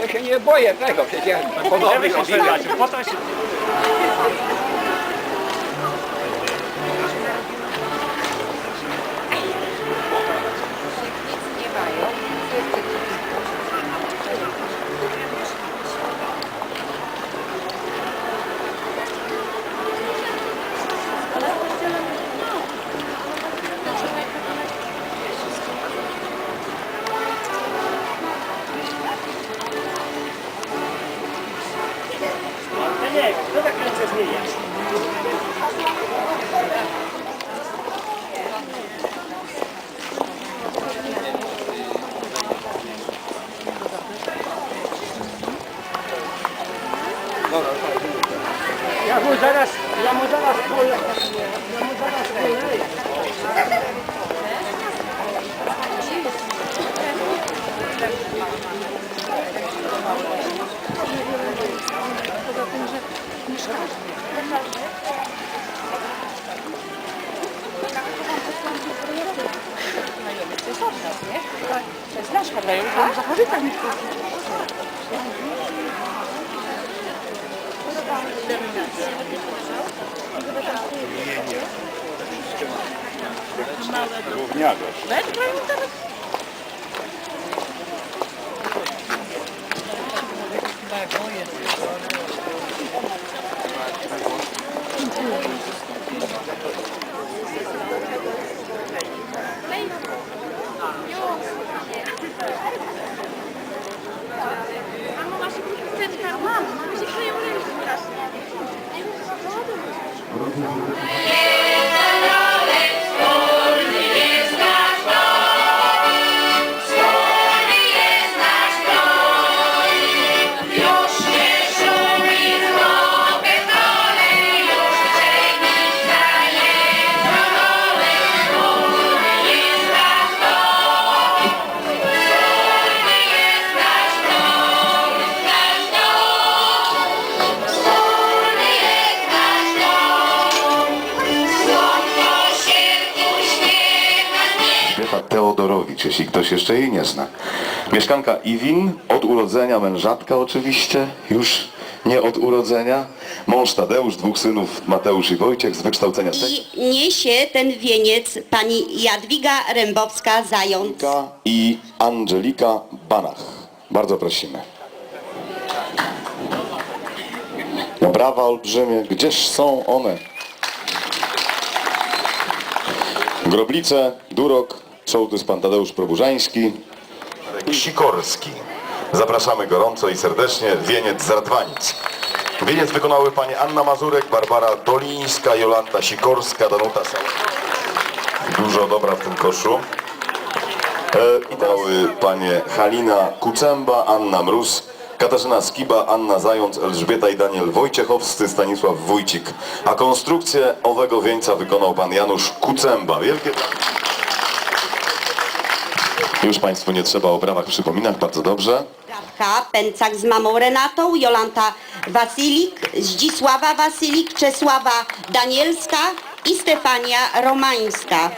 Ja się nie boję tego, przecież się zbierać, potem się... zaraz poleję. Ja mu zaraz poleję. Elżbieta jeśli ktoś jeszcze jej nie zna. Mieszkanka Iwin, od urodzenia mężatka oczywiście, już nie od urodzenia. Mąż Tadeusz, dwóch synów Mateusz i Wojciech z wykształcenia I niesie ten wieniec pani Jadwiga Rębowska-Zając. i Angelika Banach. Bardzo prosimy. No brawa olbrzymie, gdzież są one? Groblice, Durok, sołtys pan Tadeusz Proburzański. Sikorski. Zapraszamy gorąco i serdecznie. Wieniec z Radwanic. Wieniec wykonały panie Anna Mazurek, Barbara Dolińska, Jolanta Sikorska, Danuta. Dużo dobra w tym koszu. E, I dały panie Halina Kucemba, Anna Mróz, Katarzyna Skiba, Anna Zając, Elżbieta i Daniel Wojciechowscy, Stanisław Wójcik. A konstrukcję owego wieńca wykonał pan Janusz Kucemba. Wielkie Już państwu nie trzeba o brawach przypominać, bardzo dobrze. Gawka, Pęcak z mamą Renatą, Jolanta Wasylik, Zdzisława Wasylik, Czesława Danielska i Stefania Romańska.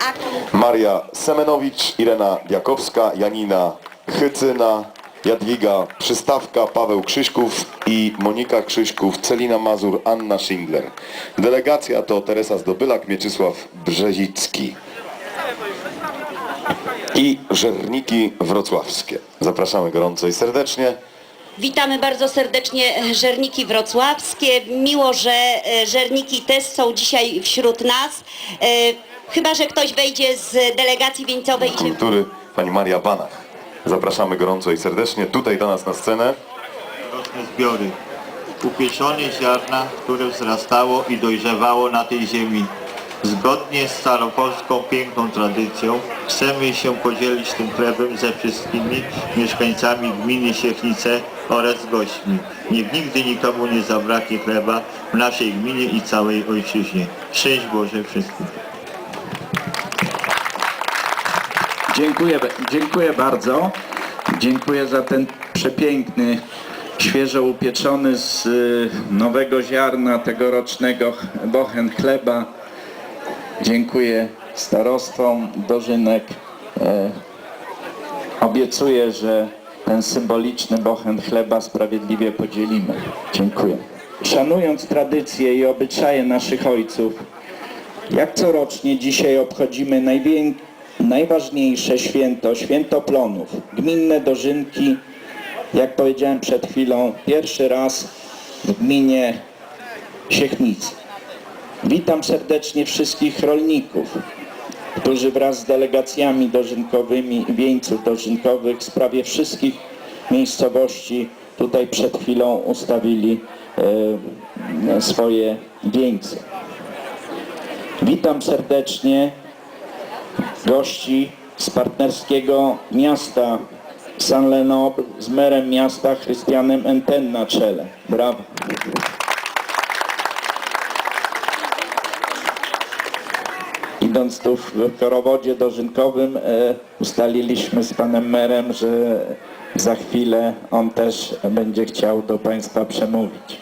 A Maria Semenowicz, Irena Diakowska, Janina Hycyna, Jadwiga Przystawka, Paweł Krzyśków i Monika Krzyśków, Celina Mazur, Anna Schindler. Delegacja to Teresa Zdobylak, Mieczysław Brzezicki i Żerniki Wrocławskie. Zapraszamy gorąco i serdecznie. Witamy bardzo serdecznie Żerniki Wrocławskie. Miło, że e, Żerniki też są dzisiaj wśród nas. E, Chyba, że ktoś wejdzie z delegacji wieńcowej Kultury pani Maria Banach. Zapraszamy gorąco i serdecznie tutaj do nas na scenę. roczne zbiory. Upieczone ziarna, które wzrastało i dojrzewało na tej ziemi. Zgodnie z staropolską piękną tradycją chcemy się podzielić tym chlebem ze wszystkimi mieszkańcami gminy Siechnice oraz gośćmi. Niech nigdy nikomu nie zabraknie chleba w naszej gminie i całej ojczyźnie. Szczęść Boże wszystkim. Dziękuję, dziękuję bardzo. Dziękuję za ten przepiękny, świeżo upieczony z y, nowego ziarna tegorocznego ch- bochen chleba. Dziękuję starostwom Dożynek. E, obiecuję, że ten symboliczny bochen chleba sprawiedliwie podzielimy. Dziękuję. Szanując tradycje i obyczaje naszych ojców, jak corocznie dzisiaj obchodzimy najważniejsze święto, święto plonów, gminne dożynki. Jak powiedziałem przed chwilą, pierwszy raz w gminie Siechnicy. Witam serdecznie wszystkich rolników, którzy wraz z delegacjami dożynkowymi i wieńców dożynkowych w sprawie wszystkich miejscowości tutaj przed chwilą ustawili e, swoje wieńce. Witam serdecznie gości z partnerskiego miasta San Lenoble z merem miasta Chrystianem Enten na czele. Brawo. Idąc tu w korowodzie dożynkowym e, ustaliliśmy z panem merem, że za chwilę on też będzie chciał do państwa przemówić.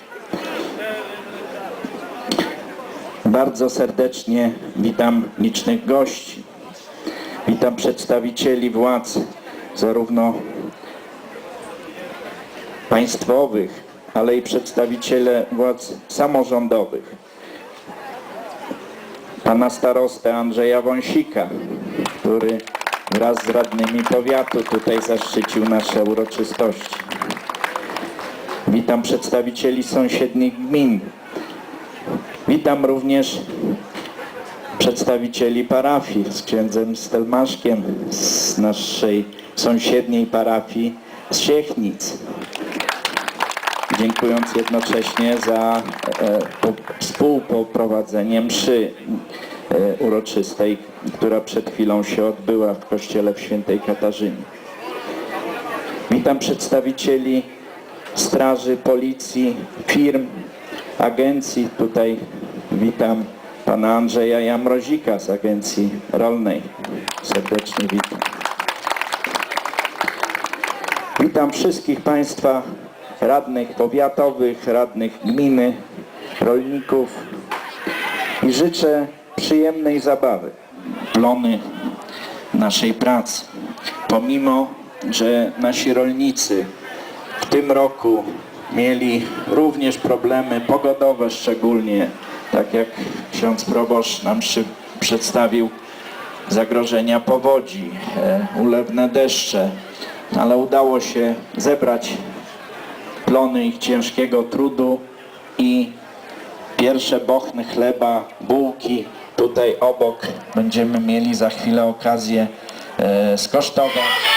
Bardzo serdecznie witam licznych gości. Witam przedstawicieli władz, zarówno państwowych, ale i przedstawiciele władz samorządowych. Pana starostę Andrzeja Wąsika, który wraz z radnymi powiatu tutaj zaszczycił nasze uroczystości. Witam przedstawicieli sąsiednich gmin, Witam również przedstawicieli parafii z księdzem Stelmaszkiem z naszej sąsiedniej parafii z Siechnic. Dziękując jednocześnie za e, po, współpoprowadzenie mszy e, uroczystej, która przed chwilą się odbyła w kościele w świętej Katarzynie. Witam przedstawicieli straży, policji, firm, agencji. Tutaj witam pana Andrzeja Jamrozika z Agencji Rolnej. Serdecznie witam. Witam wszystkich państwa radnych powiatowych, radnych gminy, rolników i życzę przyjemnej zabawy, plony naszej pracy. Pomimo, że nasi rolnicy w tym roku mieli również problemy pogodowe szczególnie, tak jak ksiądz proboszcz nam przedstawił zagrożenia powodzi, e, ulewne deszcze, ale udało się zebrać plony ich ciężkiego trudu i pierwsze bochny chleba, bułki tutaj obok będziemy mieli za chwilę okazję e, skosztować.